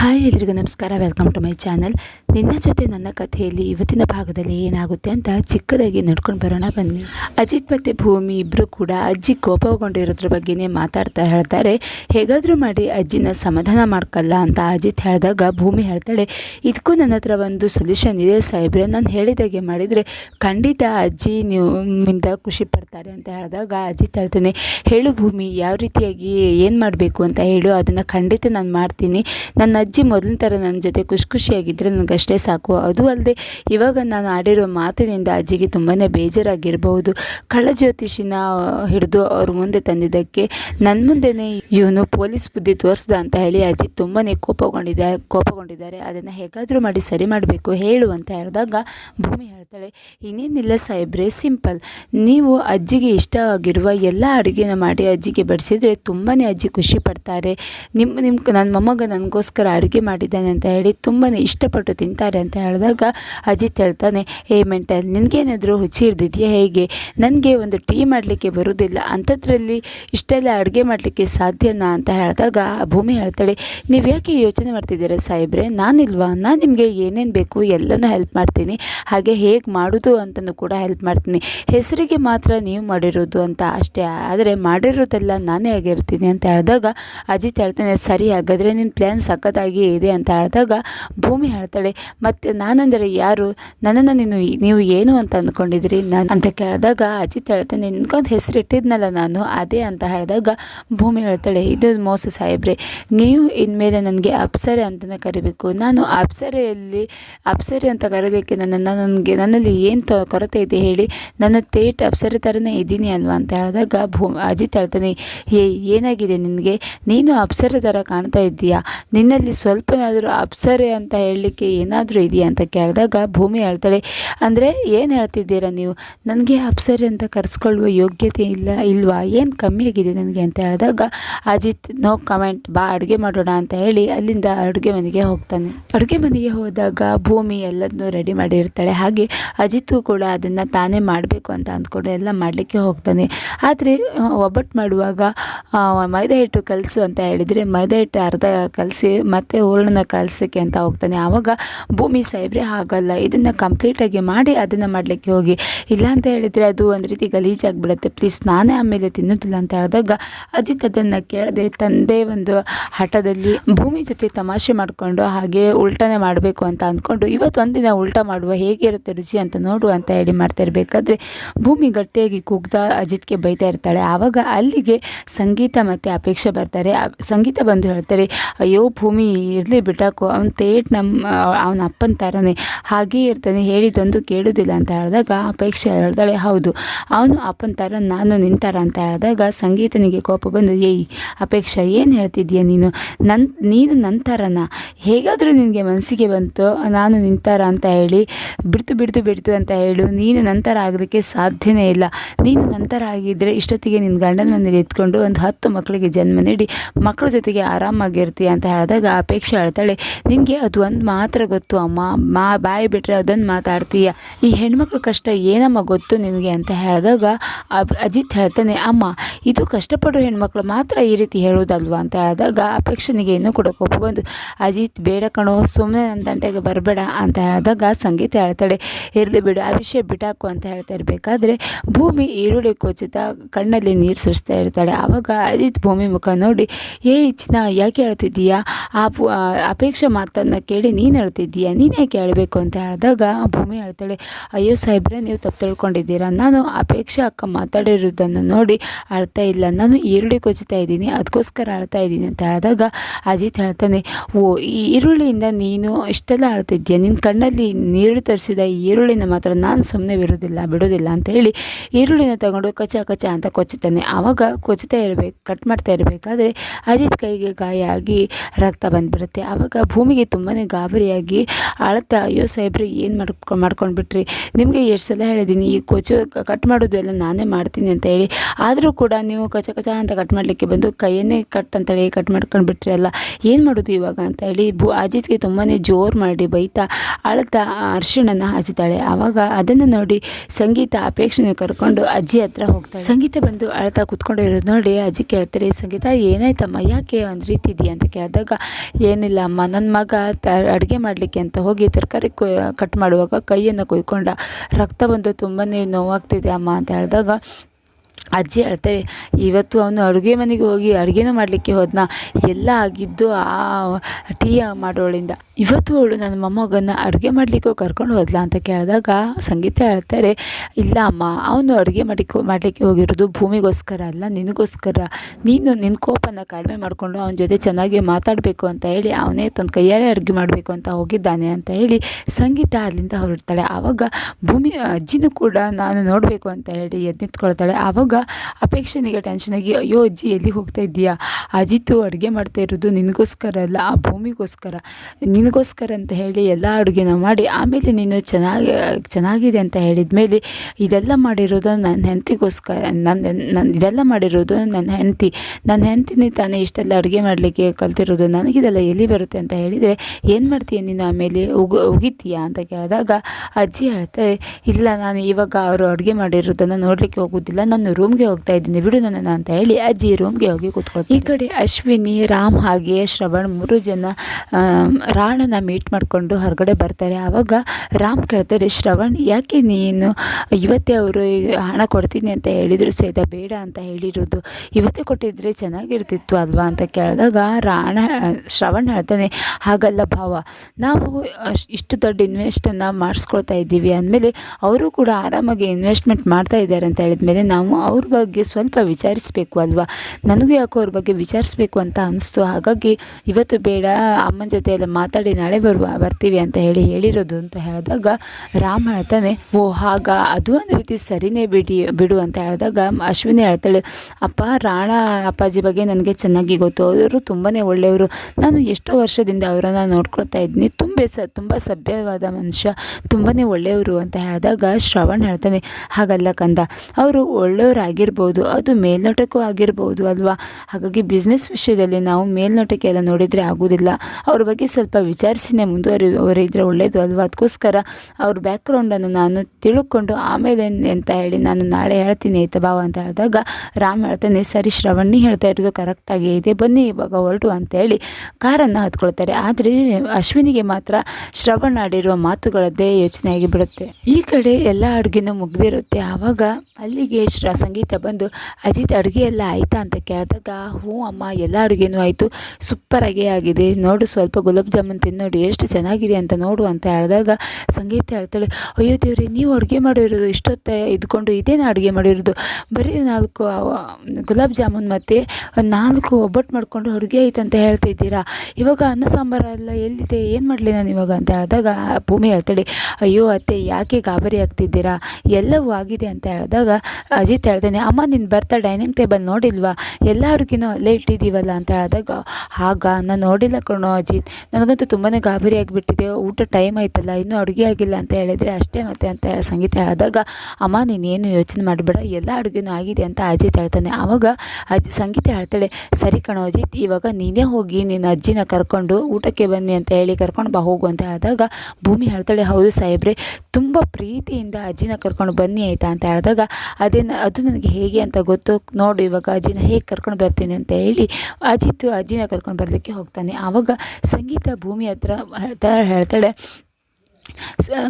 Hi ಎಲ್ರಿಗೂ ನಮಸ್ಕಾರ. Welcome to my channel ನಿನ್ನ ಜೊತೆ ನನ್ನ ಕಥೆಯಲ್ಲಿ ಇವತ್ತಿನ ಭಾಗದಲ್ಲಿ ಏನಾಗುತ್ತೆ ಅಂತ ಚಿಕ್ಕದಾಗಿ ನೋಡ್ಕೊಂಡು ಬರೋಣ ಬನ್ನಿ. ಅಜಿತ್ ಮತ್ತು ಭೂಮಿ ಇಬ್ಬರು ಕೂಡ ಅಜ್ಜಿ ಕೋಪಗೊಂಡಿರೋದ್ರ ಬಗ್ಗೆನೇ ಮಾತಾಡ್ತಾ ಹೇಳ್ತಾರೆ. ಹೇಗಾದರೂ ಮಾಡಿ ಅಜ್ಜಿನ ಸಮಾಧಾನ ಮಾಡ್ಕಲ್ಲ ಅಂತ ಅಜಿತ್ ಹೇಳಿದಾಗ ಭೂಮಿ ಹೇಳ್ತಾಳೆ, ಇದಕ್ಕೂ ನನ್ನ ಹತ್ರ ಒಂದು ಸೊಲ್ಯೂಷನ್ ಇದೆ ಸಾಹೇಬ್ರೆ. ನಾನು ಹೇಳಿದಾಗೆ ಮಾಡಿದರೆ ಖಂಡಿತ ಅಜ್ಜಿ ನಿಮ್ಮಿಂದ ಖುಷಿ ಪಡ್ತಾರೆ ಅಂತ ಹೇಳಿದಾಗ ಅಜಿತ್ ಹೇಳ್ತಾನೆ, ಹೇಳು ಭೂಮಿ, ಯಾವ ರೀತಿಯಾಗಿ ಏನು ಮಾಡಬೇಕು ಅಂತ ಹೇಳು. ಅದನ್ನು ಖಂಡಿತ ನಾನು ಮಾಡ್ತೀನಿ. ನನ್ನ ಅಜ್ಜಿ ಮೊದಲಿನ ಥರ ನನ್ನ ಜೊತೆ ಖುಷಿ ಖುಷಿಯಾಗಿದ್ದರೆ ನನಗಷ್ಟೇ ಸಾಕು. ಅದು ಅಲ್ಲದೆ ಇವಾಗ ನಾನು ಆಡಿರೋ ಮಾತಿನಿಂದ ಅಜ್ಜಿಗೆ ತುಂಬಾ ಬೇಜಾರಾಗಿರ್ಬೋದು ಕಳ್ಳ ಜ್ಯೋತಿಷಿನ ಹಿಡಿದು ಅವ್ರ ಮುಂದೆ ತಂದಿದ್ದಕ್ಕೆ ನನ್ನ ಮುಂದೆನೇ ಇವನು ಪೊಲೀಸ್ ಬುದ್ಧಿ ತೋರಿಸ್ದ ಅಂತ ಹೇಳಿ ಅಜ್ಜಿ ತುಂಬಾ ಕೋಪಗೊಂಡಿದ್ದಾರೆ ಕೋಪಗೊಂಡಿದ್ದಾರೆ. ಅದನ್ನು ಹೇಗಾದರೂ ಮಾಡಿ ಸರಿ ಮಾಡಬೇಕು, ಹೇಳು ಅಂತ ಹೇಳಿದಾಗ ಭೂಮಿ ಹೇಳ್ತಾಳೆ, ಇನ್ನೇನಿಲ್ಲ ಸಾಹೇಬ್ರೆ, ಸಿಂಪಲ್. ನೀವು ಅಜ್ಜಿಗೆ ಇಷ್ಟವಾಗಿರುವ ಎಲ್ಲ ಅಡುಗೆನ ಮಾಡಿ ಅಜ್ಜಿಗೆ ಬಡಿಸಿದರೆ ತುಂಬಾ ಅಜ್ಜಿ ಖುಷಿ ಪಡ್ತಾರೆ. ನಿಮ್ಮ ನಿಮ್ಮ ನನ್ನ ಮೊಮ್ಮಗ ನನಗೋಸ್ಕರ ಅಡುಗೆ ಮಾಡಿದ್ದಾನೆ ಅಂತ ಹೇಳಿ ತುಂಬಾ ಇಷ್ಟಪಟ್ಟು ಅಂತ ಹೇಳಿದಾಗ ಅಜಿತ್ ಹೇಳ್ತಾನೆ, ಏ ಮೆಂಟಲ್, ನಿನಗೇನಾದರೂ ಹುಚ್ಚಿ ಹಿಡ್ದಿದೆಯಾ ಹೇಗೆ? ನನಗೆ ಒಂದು ಟೀ ಮಾಡಲಿಕ್ಕೆ ಬರುವುದಿಲ್ಲ ಅಂಥದ್ರಲ್ಲಿ ಇಷ್ಟೆಲ್ಲ ಅಡುಗೆ ಮಾಡಲಿಕ್ಕೆ ಸಾಧ್ಯನಾ? ಅಂತ ಹೇಳಿದಾಗ ಭೂಮಿ ಹೇಳ್ತಾಳೆ, ನೀವು ಯಾಕೆ ಯೋಚನೆ ಮಾಡ್ತಿದ್ದೀರಾ ಸಾಹೇಬ್ರೆ? ನಾನಿಲ್ವಾ? ನಾನು ನಿಮಗೆ ಏನೇನು ಬೇಕು ಎಲ್ಲನೂ ಹೆಲ್ಪ್ ಮಾಡ್ತೀನಿ, ಹಾಗೆ ಹೇಗೆ ಮಾಡೋದು ಅಂತಲೂ ಕೂಡ ಹೆಲ್ಪ್ ಮಾಡ್ತೀನಿ. ಹೆಸರಿಗೆ ಮಾತ್ರ ನೀವು ಮಾಡಿರೋದು ಅಂತ ಅಷ್ಟೇ, ಆದರೆ ಮಾಡಿರೋದೆಲ್ಲ ನಾನೇ ಆಗಿರ್ತೀನಿ. ಅಂತ ಹೇಳಿದಾಗ ಅಜಿತ್ ಹೇಳ್ತಾನೆ, ಸರಿ, ಹಾಗಾದರೆ ನಿನ್ನ ಪ್ಲ್ಯಾನ್ ಸಖತ್ತಾಗಿ ಇದೆ. ಅಂತ ಹೇಳಿದಾಗ ಭೂಮಿ ಹೇಳ್ತಾಳೆ ಮತ್ತು ನಾನಂದರೆ ಯಾರು? ನನ್ನನ್ನು ನೀನು ನೀವು ಏನು ಅಂತ ಅಂದ್ಕೊಂಡಿದ್ರಿ ನಾನು ಅಂತ ಕೇಳಿದಾಗ ಅಜಿತ್ ಹೇಳ್ತಾನೆ ನಿನ್ಗೊಂದು ಹೆಸರು ಇಟ್ಟಿದ್ನಲ್ಲ ನಾನು, ಅದೇ ಅಂತ ಹೇಳಿದಾಗ ಭೂಮಿ ಹೇಳ್ತಾಳೆ, ಇದು ಮೋಸ ಸಾಹೇಬ್ರೆ, ನೀವು ಇನ್ಮೇಲೆ ನನಗೆ ಅಪ್ಸರೆ ಅಂತಲೇ ಕರಿಬೇಕು. ನಾನು ಅಪ್ಸರೆಯಲ್ಲಿ ಅಪ್ಸರೆ ಅಂತ ಕರೀಲಿಕ್ಕೆ ನನ್ನನ್ನು ನನಗೆ ನನ್ನಲ್ಲಿ ಏನು ತೊ ಕೊರತೆ ಇದೆ ಹೇಳಿ ನಾನು ತೇಟ್ ಅಪ್ಸರೆ ಥರನೇ ಇದ್ದೀನಿ ಅಲ್ವಾ ಅಂತ ಹೇಳಿದಾಗ ಭೂ ಅಜಿತ್ ಹೇಳ್ತಾನೆ ಏ ಏನಾಗಿದೆ ನಿನಗೆ? ನೀನು ಅಪ್ಸರೆ ಥರ ಕಾಣ್ತಾ ಇದ್ದೀಯಾ? ನಿನ್ನಲ್ಲಿ ಸ್ವಲ್ಪನಾದರೂ ಅಪ್ಸರೆ ಅಂತ ಹೇಳಲಿಕ್ಕೆ ಏನಾದರೂ ಇದೆಯಾ ಅಂತ ಕೇಳಿದಾಗ ಭೂಮಿ ಹೇಳ್ತಾಳೆ, ಅಂದರೆ ಏನು ಹೇಳ್ತಿದ್ದೀರಾ ನೀವು? ನನಗೆ ಅಪ್ಸರಿ ಅಂತ ಕರೆಸ್ಕೊಳ್ಳುವ ಯೋಗ್ಯತೆ ಇಲ್ಲ, ಇಲ್ವಾ? ಏನು ಕಮ್ಮಿ ಆಗಿದೆ ನನಗೆ? ಅಂತ ಹೇಳಿದಾಗ, ಅಜಿತ್, ನೋ ಕಮೆಂಟ್, ಬಾ, ಅಡುಗೆ ಮಾಡೋಣ ಅಂತ ಹೇಳಿ ಅಲ್ಲಿಂದ ಅಡುಗೆ ಮನೆಗೆ ಹೋಗ್ತಾನೆ. ಅಡುಗೆ ಮನೆಗೆ ಹೋದಾಗ ಭೂಮಿ ಎಲ್ಲದನ್ನೂ ರೆಡಿ ಮಾಡಿರ್ತಾಳೆ ಹಾಗೆ ಅಜಿತು ಕೂಡ ಅದನ್ನು ತಾನೇ ಮಾಡಬೇಕು ಅಂತ ಅಂದ್ಕೊಂಡು ಎಲ್ಲ ಮಾಡಲಿಕ್ಕೆ ಹೋಗ್ತಾನೆ. ಆದರೆ ಒಬ್ಬಟ್ಟು ಮಾಡುವಾಗ ಮೈದಾ ಹಿಟ್ಟು ಕಲಸು ಅಂತ ಹೇಳಿದರೆ ಮೈದಾ ಹಿಟ್ಟು ಅರ್ಧ ಕಲಸಿ ಮತ್ತೆ ಹೂರ್ಣನ ಕಲಸಕ್ಕೆ ಅಂತ ಹೋಗ್ತಾನೆ. ಆವಾಗ ಭೂಮಿ ಸಾಹೇಬ್ರೆ ಇದನ್ನ ಇದನ್ನು ಕಂಪ್ಲೀಟಾಗಿ ಮಾಡಿ ಅದನ್ನು ಮಾಡಲಿಕ್ಕೆ ಹೋಗಿ. ಇಲ್ಲ ಅಂತ ಹೇಳಿದರೆ ಅದು ಒಂದು ರೀತಿ ಗಲೀಜಾಗಿಬಿಡುತ್ತೆ ಪ್ಲೀಸ್ ನಾನೇ ಆಮೇಲೆ ತಿನ್ನುತ್ತಿಲ್ಲ ಅಂತ ಹೇಳಿದಾಗ ಅಜಿತ್ ಅದನ್ನು ಕೇಳದೆ ತಂದೆ ಒಂದು ಹಠದಲ್ಲಿ ಭೂಮಿ ಜೊತೆ ತಮಾಷೆ ಮಾಡಿಕೊಂಡು ಹಾಗೆ ಉಲ್ಟಾನೆ ಮಾಡಬೇಕು ಅಂತ ಅಂದ್ಕೊಂಡು ಇವತ್ತು ಒಂದಿನ ಉಲ್ಟಾ ಮಾಡುವ ಹೇಗಿರುತ್ತೆ ರುಚಿ ಅಂತ ನೋಡು ಅಂತ ಹೇಳಿ ಮಾಡ್ತಾ ಇರಬೇಕಾದ್ರೆ ಭೂಮಿ ಗಟ್ಟಿಯಾಗಿ ಕೂಗ್ತಾ ಅಜಿತ್ಗೆ ಬೈತಾ ಇರ್ತಾಳೆ. ಆವಾಗ ಅಲ್ಲಿಗೆ ಸಂಗೀತ ಮತ್ತು ಅಪೇಕ್ಷೆ ಬರ್ತಾರೆ. ಸಂಗೀತ ಬಂದು ಹೇಳ್ತಾರೆ, ಅಯ್ಯೋ ಭೂಮಿ ಇರಲಿ ಬಿಟ್ಟಾಕು. ಅವ್ನು ತೇಟ್ ನಮ್ಮ ಅವನ ಅಪ್ಪನ ಥರನೇ ಹಾಗೇ ಇರ್ತಾನೆ, ಹೇಳಿದೊಂದು ಕೇಳುವುದಿಲ್ಲ ಅಂತ ಹೇಳಿದಾಗ ಅಪೇಕ್ಷೆ ಹೇಳ್ದಾಳೆ ಹೌದು, ಅವನು ಅಪ್ಪನ ಥರ ನಾನು ನಿಂತಾರ ಅಂತ ಹೇಳಿದಾಗ ಸಂಗೀತನಿಗೆ ಕೋಪ ಬಂದು, ಏಯ್, ಅಪೇಕ್ಷೆ, ಏನು ಹೇಳ್ತಿದ್ದೀಯ ನೀನು? ನನ್, ನೀನು ನಂತರನ ಹೇಗಾದರೂ ನಿನಗೆ ಮನಸ್ಸಿಗೆ ಬಂತು? ನಾನು ನಿಂತಾರ ಅಂತ ಹೇಳಿ, ಬಿಡ್ತು ಬಿಡ್ತು ಬಿಡ್ತು ಅಂತ ಹೇಳು. ನೀನು ನಂತರ ಆಗೋದಕ್ಕೆ ಸಾಧ್ಯನೇ ಇಲ್ಲ. ನೀನು ನಂತರ ಆಗಿದ್ದರೆ ಇಷ್ಟೊತ್ತಿಗೆ ನಿನ್ನ ಗಂಡನ ಮನೇಲಿ ಎತ್ಕೊಂಡು ಒಂದು ಹತ್ತು ಮಕ್ಕಳಿಗೆ ಜನ್ಮ ನೀಡಿ ಮಕ್ಕಳ ಜೊತೆಗೆ ಆರಾಮಾಗಿರ್ತೀಯ? ಅಂತ ಹೇಳಿದಾಗ ಅಪೇಕ್ಷೆ ಹೇಳ್ತಾಳೆ, ನಿನಗೆ ಅದು ಒಂದು ಮಾತ್ರ ಗೊತ್ತು. ಅಮ್ಮ. ಮಾ, ಬಾಯಿ ಬಿಟ್ಟರೆ ಅದನ್ನು ಮಾತಾಡ್ತೀಯ. ಈ ಹೆಣ್ಮಕ್ಳ ಕಷ್ಟ ಏನಮ್ಮ ಗೊತ್ತು ನಿನಗೆ ಅಂತ ಹೇಳಿದಾಗ ಅಜಿತ್ ಹೇಳ್ತಾನೆ, ಅಮ್ಮ, ಇದು ಕಷ್ಟಪಡೋ ಹೆಣ್ಮಕ್ಳು, ಮಾತ್ರ ಈ ರೀತಿ ಹೇಳೋದಲ್ವಾ ಅಂತ ಹೇಳಿದಾಗ ಅಪೇಕ್ಷನಿಗೆ ಇನ್ನೂ ಕೂಡ ಕೋಪ ಬಂದು, ಅಜಿತ್, ಬೇಡ ಕಣೋ ಸುಮ್ಮನೆ ನನ್ನ ತಂಟೆಗೆ ಬರಬೇಡ, ಅಂತ ಹೇಳಿದಾಗ ಸಂಗೀತ ಹೇಳ್ತಾಳೆ, ಇರಲಿ ಬಿಡು ಆ ವಿಷಯ ಬಿಟಾಕು ಅಂತ ಹೇಳ್ತಾ ಇರಬೇಕಾದ್ರೆ ಭೂಮಿ ಈರುಳ್ಳಿ ಕೊಚಿತ ಕಣ್ಣಲ್ಲಿ ನೀರು ಸುರಿಸ್ತಾ ಇರ್ತಾಳೆ. ಆವಾಗ ಅಜಿತ್ ಭೂಮಿ ಮುಖ ನೋಡಿ ಏ ಚಿನ್ನ, ಯಾಕೆ ಹೇಳ್ತಿದ್ದೀಯಾ ಆ ಅಪೇಕ್ಷೆ ಮಾತನ್ನು ಕೇಳಿ ನೀನು ಹೇಳ್ತಿದ್ದೀಯಾ ನೀನು ಯಾಕೆ ಹೇಳಬೇಕು ಅಂತ ಹೇಳಿದಾಗ ಭೂಮಿ ಹೇಳ್ತಾಳೆ, ಅಯ್ಯೋ ಸಾಹೇಬ್ರೆ, ನೀವು ತಪ್ಪು ತಿಳ್ಕೊಂಡಿದ್ದೀರಾ? ನಾನು ಅಪೇಕ್ಷೆ ಅಕ್ಕ ಮಾತಾಡಿರೋದನ್ನು ನೋಡಿ ಅಳ್ತಾ ಇಲ್ಲ. ನಾನು ಈರುಳ್ಳಿ ಕೊಚ್ತಾ ಇದ್ದೀನಿ ಅದಕ್ಕೋಸ್ಕರ ಅಳ್ತಾ ಇದ್ದೀನಿ ಅಂತ ಹೇಳಿದಾಗ ಅಜಿತ್ ಹೇಳ್ತಾನೆ, ಓ, ಈ ಈರುಳ್ಳಿಯಿಂದ ನೀನು ಇಷ್ಟೆಲ್ಲ ಅಳ್ತಿದ್ಯಾ? ನಿನ್ನ ಕಣ್ಣಲ್ಲಿ ನೀರು ತರಿಸಿದ ಈ ಈರುಳ್ಳಿನ ಮಾತ್ರ ನಾನು ಸುಮ್ಮನೆ ಬಿಡೋದಿಲ್ಲ ಬಿಡೋದಿಲ್ಲ ಅಂತ ಹೇಳಿ ಈರುಳ್ಳಿನ ತಗೊಂಡು ಕಚ ಕಚ ಅಂತ ಕೊಚ್ಚುತ್ತಾನೆ. ಆವಾಗ ಕೊಚ್ಚುತ್ತಾ ಇರಬೇಕು, ಕಟ್ ಮಾಡ್ತಾ ಇರಬೇಕಾದ್ರೆ ಅಜಿತ್ ಕೈಗೆ ಗಾಯ ಆಗಿ ರಕ್ತ ಬಂದ್ಬಿಡುತ್ತೆ. ಆವಾಗ ಭೂಮಿಗೆ ತುಂಬಾ ಗಾಬರಿಯಾಗಿ ಆಗಿ ಅಳತಾ ಅಯ್ಯೋ ಸಾಹೇಬ್ರಿ ಏನು ಮಾಡ್ಕೊ, ಮಾಡ್ಕೊಂಡ್ಬಿಟ್ರಿ? ನಿಮಗೆ ಎಷ್ಟು ಸಲ ಹೇಳಿದ್ದೀನಿ ಈ ಕೊಚ್ಚು ಕಟ್ ಮಾಡೋದು ಎಲ್ಲ ನಾನೇ ಮಾಡ್ತೀನಿ ಅಂತ ಹೇಳಿ. ಆದರೂ ಕೂಡ ನೀವು ಕಚ ಕಚ ಅಂತ ಕಟ್ ಮಾಡಲಿಕ್ಕೆ ಬಂದು ಕೈಯನ್ನೇ ಕಟ್ ಅಂತ ಹೇಳಿ ಕಟ್ ಮಾಡ್ಕೊಂಡು ಬಿಟ್ರಿ ಅಲ್ಲ. ಏನು ಮಾಡೋದು ಇವಾಗ ಅಂತ ಹೇಳಿ ಬು ಅಜಿತ್ಗೆ ತುಂಬಾ ಜೋರು ಮಾಡಿ ಬೈತಾ ಅಳ್ತಾ ಅರ್ಶಿಣನ ಹಚ್ತಾಳೆ. ಆವಾಗ ಅದನ್ನು ನೋಡಿ ಸಂಗೀತ ಅಪೇಕ್ಷೆನ ಕರ್ಕೊಂಡು ಅಜ್ಜಿ ಹತ್ರ ಹೋಗ್ತಾರೆ ಸಂಗೀತ ಬಂದು ಅಳ್ತಾ ಕೂತ್ಕೊಂಡಿರೋದು ನೋಡಿ ಅಜ್ಜಿ ಕೇಳ್ತಾರೆ, ಸಂಗೀತ ಏನಾಯ್ತಮ್ಮ? ಯಾಕೆ ಒಂದು ರೀತಿ ಇದೆಯಾ? ಅಂತ ಕೇಳಿದಾಗ ಏನಿಲ್ಲ ಅಮ್ಮ ನನ್ನ ಮಗ ತ, ಅಡುಗೆ ಮಾಡಲಿಕ್ಕೆ ಅಂತ ಹೋಗಿ ತರಕಾರಿ ಕಟ್ ಮಾಡುವಾಗ ಕೈಯನ್ನು ಕೊಯ್ಕೊಂಡ ರಕ್ತ ಬಂದು ತುಂಬಾ ನೋವಾಗ್ತಿದೆ ಅಮ್ಮ ಅಂತ ಹೇಳಿದಾಗ ಅಜ್ಜಿ ಹೇಳ್ತಾರೆ, ಇವತ್ತು ಅವನು ಅಡುಗೆ ಮನೆಗೆ ಹೋಗಿ ಅಡುಗೆನೂ ಮಾಡಲಿಕ್ಕೆ ಹೋದ್ನ? ಎಲ್ಲ ಆಗಿದ್ದು ಆ ಟೀ ಮಾಡೋಳಿಂದ. ಇವತ್ತು ಅವಳು ನನ್ನ ಮೊಮ್ಮಗನ ಅಡುಗೆ ಮಾಡಲಿಕ್ಕೂ ಕರ್ಕೊಂಡು ಹೋದ್ಲ? ಅಂತ ಕೇಳಿದಾಗ ಸಂಗೀತ ಹೇಳ್ತಾರೆ, ಇಲ್ಲ ಅಮ್ಮ, ಅವನು ಅಡುಗೆ ಮಾಡಿಕೊ, ಮಾಡಲಿಕ್ಕೆ ಹೋಗಿರೋದು ಭೂಮಿಗೋಸ್ಕರ ಅಲ್ಲ, ನಿನಗೋಸ್ಕರ. ನೀನು ನಿನ್ನ ಕೋಪನ ಕಡಿಮೆ ಮಾಡಿಕೊಂಡು ಅವನ ಜೊತೆ ಚೆನ್ನಾಗಿ ಮಾತಾಡಬೇಕು ಅಂತ ಹೇಳಿ, ಅವನೇ ತನ್ನ ಕೈಯಾರೆ ಅಡುಗೆ ಮಾಡಬೇಕು ಅಂತ ಹೋಗಿದ್ದಾನೆ ಅಂತ ಹೇಳಿ ಸಂಗೀತ ಅಲ್ಲಿಂದ ಹೊರಡ್ತಾಳೆ. ಆವಾಗ ಭೂಮಿ, ಅಜ್ಜಿನೂ ಕೂಡ ನಾನು ನೋಡಬೇಕು ಅಂತ ಹೇಳಿ ಎದ್ದು ನಿಂತ್ಕೊಳ್ತಾಳೆ ಆವಾಗ ಅಪೇಕ್ಷೆನಿಗೆ ಟೆನ್ಷನ್ ಆಗಿ, ಅಯ್ಯೋ ಅಜ್ಜಿ, ಎಲ್ಲಿಗೆ ಹೋಗ್ತಾ ಇದ್ದೀಯಾ? ಅಜಿತ್ತು ಅಡುಗೆ ಮಾಡ್ತಾ ಇರೋದು ನಿನಗೋಸ್ಕರ ಅಲ್ಲ, ಆ ಭೂಮಿಗೋಸ್ಕರ. ನಿನಗೋಸ್ಕರ ಅಂತ ಹೇಳಿ ಎಲ್ಲ ಅಡುಗೆನ ಮಾಡಿ, ಆಮೇಲೆ ನೀನು ಚೆನ್ನಾಗಿ, ಚೆನ್ನಾಗಿದೆ ಅಂತ ಹೇಳಿದ ಮೇಲೆ ಇದೆಲ್ಲ ಮಾಡಿರೋದು ನನ್ನ ಹೆಂಡತಿಗೋಸ್ಕರ ನನ್ನ ನನ್ನ ಇದೆಲ್ಲ ಮಾಡಿರೋದು ನನ್ನ ಹೆಂಡತಿ. ನನ್ನ ಹೆಂಡ್ತಿನೇ ತಾನೇ ಇಷ್ಟೆಲ್ಲ ಅಡುಗೆ ಮಾಡಲಿಕ್ಕೆ ಕಲ್ತಿರೋದು. ನನಗಿದೆಲ್ಲ ಎಲ್ಲಿ ಬರುತ್ತೆ ಅಂತ ಹೇಳಿದರೆ, ಏನು ಮಾಡ್ತೀಯ ನೀನು ಆಮೇಲೆ? ಉಗ, ಉಗಿತೀಯಾ? ಅಂತ ಕೇಳಿದಾಗ, ಅಜ್ಜಿ ಹೇಳ್ತಾರೆ, ಇಲ್ಲ, ನಾನು ಇವಾಗ ಅವರು ಅಡುಗೆ ಮಾಡಿರೋದನ್ನು ನೋಡಲಿಕ್ಕೆ ಹೋಗೋದಿಲ್ಲ. ನಾನು ರೂಮ್ಗೆ ಹೋಗ್ತಾ ಇದ್ದೀನಿ. ಬಿಡು ನನ್ನ ಅಂತ ಹೇಳಿ ಅಜ್ಜಿ ರೂಮ್ಗೆ ಹೋಗಿ ಕೂತ್ಕೊಳ್ತಾರೆ ಈ ಕಡೆ ಅಶ್ವಿನಿ, ರಾಮ್ ಹಾಗೆ ಶ್ರವಣ್ ಮೂರು ಜನ ರಾಣನ ಮೀಟ್ ಮಾಡಿಕೊಂಡು ಹೊರಗಡೆ ಬರ್ತಾರೆ. ಆವಾಗ ರಾಮ್ ಕೇಳ್ತಾರೆ, ಶ್ರವಣ್, ಯಾಕೆ ನೀನು ಇವತ್ತೇ ಅವರು ಹಣ ಕೊಡ್ತೀನಿ ಅಂತ ಹೇಳಿದರು ಸಹಿತ ಬೇಡ ಅಂತ ಹೇಳಿರೋದು. ಇವತ್ತೇ ಕೊಟ್ಟಿದ್ರೆ ಚೆನ್ನಾಗಿರ್ತಿತ್ತು ಅಲ್ವಾ? ಅಂತ ಕೇಳಿದಾಗ ರಾಣ, ಶ್ರವಣ್ ಹೇಳ್ತಾನೆ, ಹಾಗಲ್ಲ ಭಾವ. ನಾವು ಇಷ್ಟು ದೊಡ್ಡ ಇನ್ವೆಸ್ಟನ್ನು ಮಾಡಿಸ್ಕೊಳ್ತಾ ಇದ್ದೀವಿ. ಅಂದಮೇಲೆ ಅವರು ಕೂಡ ಆರಾಮಾಗಿ ಇನ್ವೆಸ್ಟ್ಮೆಂಟ್ ಮಾಡ್ತಾ ಇದ್ದಾರೆ ಅಂತ ಹೇಳಿದ್ಮೇಲೆ ನಾವು ಅವ್ರ ಬಗ್ಗೆ ಸ್ವಲ್ಪ ವಿಚಾರಿಸಬೇಕು ಅಲ್ವಾ? ನನಗೂ ಯಾಕೋ ಅವ್ರ ಬಗ್ಗೆ ವಿಚಾರಿಸ್ಬೇಕು ಅಂತ ಅನಿಸ್ತು. ಹಾಗಾಗಿ ಇವತ್ತು ಬೇಡ, ಅಮ್ಮನ ಜೊತೆ ಎಲ್ಲ ಮಾತಾಡಿ ನಾಳೆ ಬರುವ, ಬರ್ತೀವಿ ಅಂತ ಹೇಳಿ ಹೇಳಿರೋದು ಅಂತ ಹೇಳಿದಾಗ ರಾಮ್ ಹೇಳ್ತಾನೆ, ಓ ಹಾಗ, ಅದು ಒಂದು ರೀತಿ ಸರಿನೇ ಬಿಡಿ, ಬಿಡು ಅಂತ ಹೇಳಿದಾಗ ಅಶ್ವಿನಿ ಹೇಳ್ತಾಳೆ, ಅಪ್ಪ ರಾಣ ಅಪ್ಪಾಜಿ ಬಗ್ಗೆ ನನಗೆ ಚೆನ್ನಾಗಿ ಗೊತ್ತು. ಅವರು ತುಂಬಾ ಒಳ್ಳೆಯವರು. ನಾನು ಎಷ್ಟೋ ವರ್ಷದಿಂದ ಅವರನ್ನು ನೋಡ್ಕೊಳ್ತಾ ಇದ್ದೀನಿ. ತುಂಬ ಸ, ತುಂಬ ಸಭ್ಯವಾದ ಮನುಷ್ಯ ತುಂಬಾ ಒಳ್ಳೆಯವರು ಅಂತ ಹೇಳಿದಾಗ ಶ್ರವಣ್ ಹೇಳ್ತಾನೆ, ಹಾಗಲ್ಲ ಕಂದ. ಅವರು ಒಳ್ಳೆಯವರಾಗಿರ್ಬೋದು ಅದು ಮೇಲ್ನೋಟಕ್ಕೂ ಆಗಿರ್ಬೋದು ಅಲ್ವಾ? ಹಾಗಾಗಿ ಬಿಸ್ನೆಸ್ ವಿಷಯದಲ್ಲಿ ನಾವು ಮೇಲ್ನೋಟಕ್ಕೆ ಎಲ್ಲ ನೋಡಿದರೆ ಆಗೋದಿಲ್ಲ. ಅವ್ರ ಬಗ್ಗೆ ಸ್ವಲ್ಪ ವಿಚಾರಿಸಿನೇ ಮುಂದುವರಿವರಿದ್ರೆ ಒಳ್ಳೆಯದು ಅಲ್ವಾ? ಅದಕ್ಕೋಸ್ಕರ ಅವ್ರ ಬ್ಯಾಕ್ಗ್ರೌಂಡನ್ನು ನಾನು ತಿಳ್ಕೊಂಡು ಆಮೇಲೆ ಅಂತ ಹೇಳಿ ನಾನು ನಾಳೆ ಹೇಳ್ತೀನಿ ಆಯ್ತಾ ಬಾವ ಅಂತ ಹೇಳಿದಾಗ, ರಾಮ್ ಹೇಳ್ತಾನೆ, ಸರಿ ಶ್ರವಣಿ ಹೇಳ್ತಾ ಇರೋದು ಕರೆಕ್ಟಾಗಿ ಇದೆ. ಬನ್ನಿ ಇವಾಗ ಹೊರಟು ಅಂತೇಳಿ ಕಾರನ್ನು ಹತ್ಕೊಳ್ತಾರೆ. ಆದರೆ ಅಶ್ವಿನಿಗೆ ಮಾತ್ರ ಶ್ರವಣ್ ಆಡಿರುವ ಮಾತುಗಳದ್ದೇ ಯೋಚನೆ ಆಗಿಬಿಡುತ್ತೆ ಈ ಕಡೆ ಎಲ್ಲ ಅಡುಗೆನೂ ಮುಗ್ದಿರುತ್ತೆ. ಆವಾಗ ಅಲ್ಲಿಗೆ ಶ್ರ ಸಂಗೀತ ಬಂದು, ಅಜಿತ್, ಅಡುಗೆ ಎಲ್ಲ ಆಯಿತಾ? ಅಂತ ಕೇಳಿದಾಗ, ಹ್ಞೂ ಅಮ್ಮ, ಎಲ್ಲ ಅಡುಗೆನೂ ಆಯಿತು. ಸೂಪರಾಗೇ ಆಗಿದೆ. ನೋಡು, ಸ್ವಲ್ಪ ಗುಲಾಬ್ ಜಾಮೂನ್ ತಿನ್ನೋಡು, ಎಷ್ಟು ಚೆನ್ನಾಗಿದೆ ಅಂತ ನೋಡು, ಅಂತ ಹೇಳಿದಾಗ, ಸಂಗೀತ ಹೇಳ್ತಾಳೆ, ಅಯ್ಯೋ ದೇವ್ರಿ, ನೀವು ಅಡುಗೆ ಮಾಡಿರೋದು ಇಷ್ಟೊತ್ತ ಇದ್ಕೊಂಡು, ಇದೇನು ಅಡುಗೆ ಮಾಡಿರೋದು? ಬರೀ ನಾಲ್ಕು ಗುಲಾಬ್ ಜಾಮೂನ್ ಮತ್ತು ನಾಲ್ಕು ಒಬ್ಬಟ್ಟು ಮಾಡಿಕೊಂಡು ಅಡುಗೆ ಆಯ್ತು ಅಂತ ಹೇಳ್ತಿದ್ದೀರಾ ಇವಾಗ ಅನ್ನ ಸಾಂಬಾರು ಎಲ್ಲ ಎಲ್ಲಿದೆ? ಏನು ಮಾಡಲಿ ನಾನು ಇವಾಗ? ಅಂತ ಹೇಳಿದಾಗ, ಭೂಮಿ ಹೇಳ್ತಾಳೆ, ಅಯ್ಯೋ ಅತ್ತೆ, ಯಾಕೆ ಗಾಬರಿ ಆಗ್ತಿದ್ದೀರಾ? ಎಲ್ಲವೂ ಆಗಿದೆ, ಅಂತ ಹೇಳಿದಾಗ, ಅಜಿತ್ ಹೇಳ್ತಾನೆ, ಅಮ್ಮ, ನೀನು ಬರ್ತಾ ಡೈನಿಂಗ್ ಟೇಬಲ್ ನೋಡಿಲ್ವಾ? ಎಲ್ಲ ಅಡುಗೆನೂ ಅಲ್ಲೇ ಇಟ್ಟಿದ್ದೀವಲ್ಲ? ಅಂತ ಹೇಳಿದಾಗ, ಆಗ, ನಾನು ನೋಡಿಲ್ಲ ಕಣೋ ಅಜಿತ್. ನನಗಂತೂ ತುಂಬಾ ಗಾಬರಿ ಆಗಿಬಿಟ್ಟಿದೆ. ಊಟ ಟೈಮ್ ಆಯ್ತಲ್ಲ, ಇನ್ನೂ ಅಡುಗೆ ಆಗಿಲ್ಲ ಅಂತ ಹೇಳಿದರೆ ಅಷ್ಟೇ ಮತ್ತೆ ಅಂತ ಸಂಗೀತ ಹೇಳಿದಾಗ, ಅಮ್ಮ ನೀನೇನು ಯೋಚನೆ ಮಾಡಬೇಡ. ಎಲ್ಲ ಅಡುಗೆನೂ ಆಗಿದೆ ಅಂತ ಅಜಿತ್ ಹೇಳ್ತಾನೆ. ಆವಾಗ ಅಜ್ಜಿ ಸಂಗೀತ ಹೇಳ್ತಾಳೆ, ಸರಿ ಕಣೋ ಅಜಿತ್, ಇವಾಗ ನೀನೇ ಹೋಗಿ ನಿನ್ನ ಅಜ್ಜಿನ ಕರ್ಕೊಂಡು ಊಟಕ್ಕೆ ಬನ್ನಿ ಅಂತ ಹೇಳಿ ಕರ್ಕೊಂಡು ಬಾ, ಹೋಗು ಅಂತ ಹೇಳಿದಾಗ, ಭೂಮಿ ಹೇಳ್ತಾಳೆ, ಹೌದು ಸಾಹೇಬ್ರೆ, ತುಂಬ ಪ್ರೀತಿಯಿಂದ ಅಜ್ಜಿನ ಕರ್ಕೊಂಡು ಬನ್ನಿ ಆಯಿತಾ? ಅಂತ ಹೇಳಿದಾಗ, ಅದೇನು, ಅದು ನನಗೆ ಹೇಗೆ ಅಂತ ಗೊತ್ತು? ನೋಡು, ಇವಾಗ ಅಜ್ಜಿನ ಹೇಗೆ ಕರ್ಕೊಂಡು ಬರ್ತೀನಿ ಅಂತ ಹೇಳಿ ಅಜಿತ್ತು ಅಜ್ಜಿನ ಕರ್ಕೊಂಡು ಬರಲಿಕ್ಕೆ ಹೋಗ್ತಾನೆ. ಆವಾಗ ಸಂಗೀತ ಭೂಮಿ ಹತ್ರ ಹೇಳ್ತಾ ಹೇಳ್ತಾಳೆ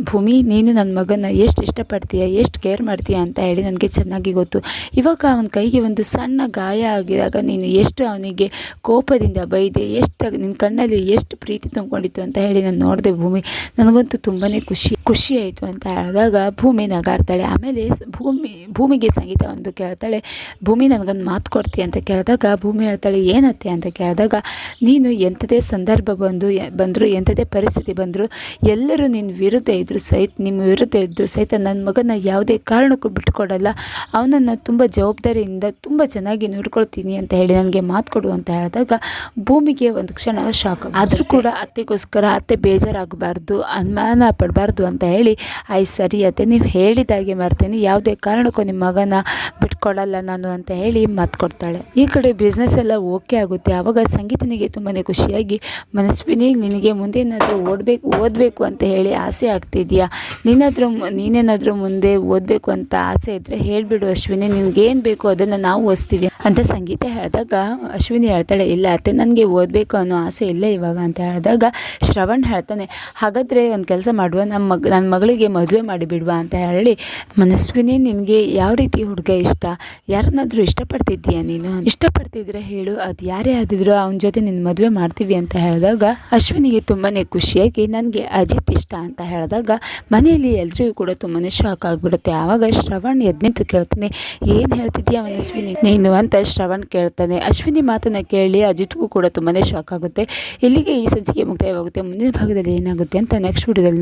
ಭೂಮಿ, ನೀನು ನನ್ನ ಮಗನ ಎಷ್ಟು ಇಷ್ಟಪಡ್ತೀಯ, ಎಷ್ಟು ಕೇರ್ ಮಾಡ್ತೀಯ ಅಂತ ಹೇಳಿ ನನಗೆ ಚೆನ್ನಾಗಿ ಗೊತ್ತು. ಇವಾಗ ಅವನ ಕೈಗೆ ಒಂದು ಸಣ್ಣ ಗಾಯ ಆಗಿದಾಗ ನೀನು ಎಷ್ಟು ಅವನಿಗೆ ಕೋಪದಿಂದ ಬೈದೆ, ಎಷ್ಟು ನಿನ್ನ ಕಣ್ಣಲ್ಲಿ ಎಷ್ಟು ಪ್ರೀತಿ ತುಂಬಿಕೊಂಡಿತ್ತು ಅಂತ ಹೇಳಿ ನಾನು ನೋಡಿದೆ ಭೂಮಿ. ನನಗಂತೂ ತುಂಬಾ ಖುಷಿ ಖುಷಿ ಆಯಿತು ಅಂತ ಹೇಳಿದಾಗ ಭೂಮಿ ನಗಾಡ್ತಾಳೆ. ಆಮೇಲೆ ಭೂಮಿ, ಭೂಮಿಗೆ ಸಂಗೀತ ಒಂದು ಕೇಳ್ತಾಳೆ. ಭೂಮಿ ನನಗೊಂದು ಮಾತು ಕೊಡ್ತೀಯ ಅಂತ ಕೇಳಿದಾಗ, ಭೂಮಿ ಹೇಳ್ತಾಳೆ, ಏನತ್ತೆ? ಅಂತ ಕೇಳಿದಾಗ, ನೀನು ಎಂಥದೇ ಸಂದರ್ಭ ಬಂದು, ಬಂದರೂ, ಎಂಥದೇ ಪರಿಸ್ಥಿತಿ ಬಂದರೂ, ಎಲ್ಲರೂ ನಿನ್ನ ವಿರುದ್ಧ ಇದ್ದರೂ ಸಹಿತ, ನಿಮ್ಮ ವಿರುದ್ಧ ಇದ್ದರೂ ಸಹಿತ ನನ್ನ ಮಗನ ಯಾವುದೇ ಕಾರಣಕ್ಕೂ ಬಿಟ್ಕೊಡಲ್ಲ. ಅವನನ್ನು ತುಂಬ ಜವಾಬ್ದಾರಿಯಿಂದ ತುಂಬ ಚೆನ್ನಾಗಿ ನೋಡ್ಕೊಳ್ತೀನಿ ಅಂತ ಹೇಳಿ ನನಗೆ ಮಾತು ಕೊಡು ಅಂತ ಹೇಳಿದಾಗ, ಭೂಮಿಗೆ ಒಂದು ಕ್ಷಣ ಶಾಕ್ ಆದರೂ ಕೂಡ ಅತ್ತೆಗೋಸ್ಕರ ಅತ್ತೆ ಬೇಜಾರಾಗಬಾರ್ದು, ಅನುಮಾನ ಪಡಬಾರ್ದು ಅಂತ ಹೇಳಿ, ಆಯ್ ಸರಿ ಅತ್ತೆ, ನೀವು ಹೇಳಿದಾಗೆ ಮಾಡ್ತೀನಿ. ಯಾವುದೇ ಕಾರಣಕ್ಕೂ ನಿಮ್ಮ ಮಗನ ಬಿಟ್ಕೊಡಲ್ಲ ನಾನು ಅಂತ ಹೇಳಿ ಮಾತು ಕೊಡ್ತಾಳೆ. ಈ ಕಡೆ ಬಿಸ್ನೆಸ್ ಎಲ್ಲ ಓಕೆ ಆಗುತ್ತೆ. ಆವಾಗ ಸಂಗೀತನಿಗೆ ತುಂಬಾ ಖುಷಿಯಾಗಿ ಮನಸ್ವಿನಿ ನಿನಗೆ ಮುಂದೇನಾದರೂ ಓಡಬೇಕು, ಓದಬೇಕು ಅಂತ ಹೇಳಿ ಆಸೆ ಆಗ್ತಿದೆಯಾ? ನೀನಾದರೂ ನೀನೇನಾದರೂ ಮುಂದೆ ಓದಬೇಕು ಅಂತ ಆಸೆ ಇದ್ದರೆ ಹೇಳಿಬಿಡು ಅಶ್ವಿನಿ. ನಿನಗೇನು ಬೇಕು ಅದನ್ನು ನಾವು ಓದಿಸ್ತೀವಿ. ಅಂತ ಸಂಗೀತ ಹೇಳಿದಾಗ, ಅಶ್ವಿನಿ ಹೇಳ್ತಾಳೆ, ಇಲ್ಲ ಅತ್ತೆ, ನನಗೆ ಓದಬೇಕು ಅನ್ನೋ ಆಸೆ ಇಲ್ಲ ಇವಾಗ, ಅಂತ ಹೇಳಿದಾಗ, ಶ್ರವಣ್ ಹೇಳ್ತಾನೆ, ಹಾಗಾದರೆ ಒಂದು ಕೆಲಸ ಮಾಡುವ ನಮ್ಮ ಮಗ ನನ್ನ ಮಗಳಿಗೆ ಮದುವೆ ಮಾಡಿಬಿಡುವ ಅಂತ ಹೇಳಿ, ಮನಸ್ವಿನಿ, ನಿನಗೆ ಯಾವ ರೀತಿ ಹುಡುಗ ಇಷ್ಟ? ಯಾರನ್ನಾದರೂ ಇಷ್ಟಪಡ್ತಿದ್ದೀಯಾ ನೀನು? ಇಷ್ಟಪಡ್ತಿದ್ರೆ ಹೇಳು, ಅದು ಯಾರೇ ಆದಿದ್ರು ಅವನ ಜೊತೆ ನಿನ್ನ ಮದುವೆ ಮಾಡ್ತೀವಿ, ಅಂತ ಹೇಳಿದಾಗ, ಅಶ್ವಿನಿಗೆ ತುಂಬಾ ಖುಷಿಯಾಗಿ, ನನಗೆ ಅಜಿತ್ ಇಷ್ಟ, ಅಂತ ಹೇಳಿದಾಗ, ಮನೆಯಲ್ಲಿ ಎಲ್ರಿಗೂ ಕೂಡ ತುಂಬಾ ಶಾಕ್ ಆಗಿಬಿಡುತ್ತೆ. ಆವಾಗ ಶ್ರವಣ್ ಎದ್ನಿಂತು ಕೇಳ್ತಾನೆ, ಏನು ಹೇಳ್ತಿದ್ಯಾ ಮನಸ್ವಿನಿ, ನೀನು? ಅಂತ ಶ್ರವಣ್ ಕೇಳ್ತಾನೆ. ಅಶ್ವಿನಿ ಮಾತನ್ನು ಕೇಳಿ ಅಜಿತ್ಗೂ ಕೂಡ ತುಂಬಾ ಶಾಕ್ ಆಗುತ್ತೆ. ಇಲ್ಲಿಗೆ ಈ ಸಂಚಿಕೆ ಮುಕ್ತಾಯವಾಗುತ್ತೆ. ಮುಂದಿನ ಭಾಗದಲ್ಲಿ ಏನಾಗುತ್ತೆ ಅಂತ ನೆಕ್ಸ್ಟ್ ವಿಡಿಯೋದಲ್ಲಿ